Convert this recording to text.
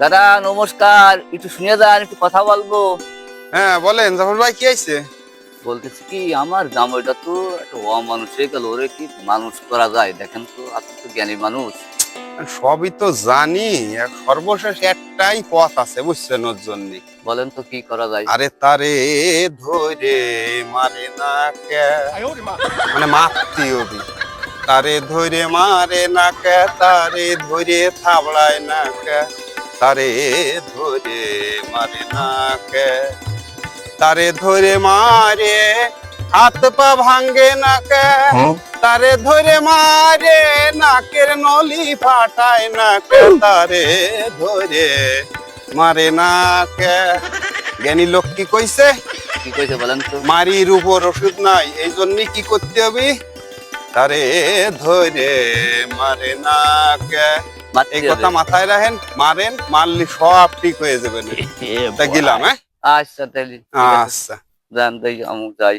দাদা নমস্কার। একটু শুনে যান একটু কথা বলব। হ্যাঁ বলেন জাফর ভাই কি আইছে বলতেছি কি আমার জামাইটা তো একটা অমানুষ হয়ে গেল ওরে কি মানুষ করা যায়? দেখেন তো আপনি তো জ্ঞানী মানুষ। সবই তো জানি সর্বশেষ একটাই পথ আছে বুঝছেন ওর জন্য। বলেন তো কি করা যায়? আরে তারে ধরে মারে না কে মানে মারতি ওদি তারে ধরে মারে না কে তারে ধরে থাবড়ায় না কে তারে ধরে মারে না কে তারে ধরে মারে হাত পা ভাঙ্গে না কে তারে ধরে মারে নাকের নলি ফাটায় না কে তারে ধরে মারে না কে জ্ঞানী লোক কি কইছে? কি কইছে বলেন তো? মারির উপর ওষুধ নাই এই জন্য কি করতে হবে? তারে ধরে মারে না কে মারতে এই। কথা মাথায় রাখেন মারেন মারলি সব ঠিক হয়ে যাবে। তা গেলাম হ্যাঁ? আচ্ছা তাহলে আচ্ছা। জানতে তাই আমি যাই।